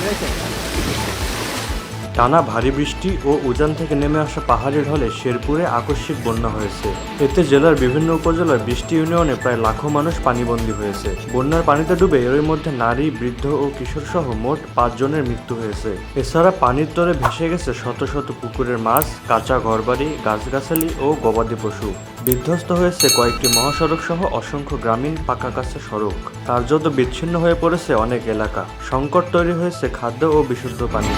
考えてる টানা ভারী বৃষ্টি ও উজান থেকে নেমে আসা পাহাড়ি ঢলে শেরপুরে আকস্মিক বন্যা হয়েছে। এতে জেলার বিভিন্ন উপজেলার বৃষ্টি ইউনিয়নে প্রায় লাখো মানুষ পানিবন্দী হয়েছে। বন্যার পানিতে ডুবে এর মধ্যে নারী, বৃদ্ধ ও কিশোর সহ মোট পাঁচজনের মৃত্যু হয়েছে। এছাড়া পানির তলে ভেসে গেছে শত শত পুকুরের মাছ, কাঁচা ঘরবাড়ি, গাছগাছালি ও গবাদি পশু। বিধ্বস্ত হয়েছে কয়েকটি মহাসড়ক সহ অসংখ্য গ্রামীণ পাকা কাঁচা সড়ক। কার্যত বিচ্ছিন্ন হয়ে পড়েছে অনেক এলাকা। সংকট তৈরি হয়েছে খাদ্য ও বিশুদ্ধ পানি।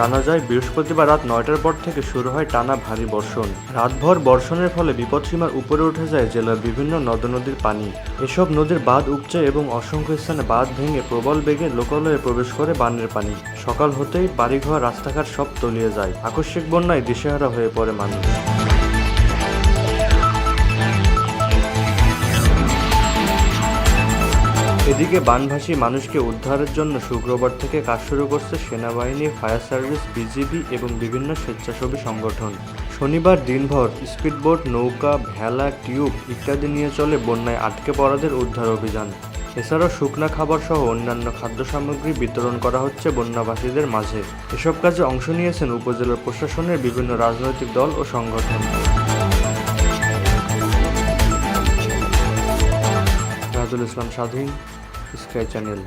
জানা যায়, বৃহস্পতিবার রাত নয়টার পর থেকে শুরু হয় টানা ভারী বর্ষণ। রাতভর বর্ষণের ফলে বিপদসীমার উপরে উঠে যায় জেলার বিভিন্ন নদ নদীর পানি। এসব নদীর বাঁধ উপচে এবং অসংখ্য স্থানে বাঁধ ভেঙে প্রবল বেগে লোকালয়ে প্রবেশ করে বানের পানি। সকাল হতেই বাড়িঘর, রাস্তাঘাট সব তলিয়ে যায়। আকস্মিক বন্যায় দিশেহারা হয়ে পড়ে মানুষ। এদিকে বানভাসী মানুষকে উদ্ধারের জন্য শুক্রবার থেকে কাজ শুরু করছে সেনাবাহিনী, ফায়ার সার্ভিস, বিজিবি এবং বিভিন্ন স্বেচ্ছাসেবী সংগঠন। শনিবার দিনভর স্পিডবোট, নৌকা, ভেলা, টিউব ইত্যাদি নিয়ে চলে বন্যায় আটকে পড়াদের উদ্ধার অভিযান। এছাড়াও শুকনা খাবার সহ অন্যান্য খাদ্য সামগ্রী বিতরণ করা হচ্ছে বন্যাবাসীদের মাঝে। এসব কাজে অংশ নিয়েছেন উপজেলার প্রশাসনের বিভিন্ন রাজনৈতিক দল ও সংগঠন। রাজুল ইসলাম, স্বাধীন স্কাই চ্যানেল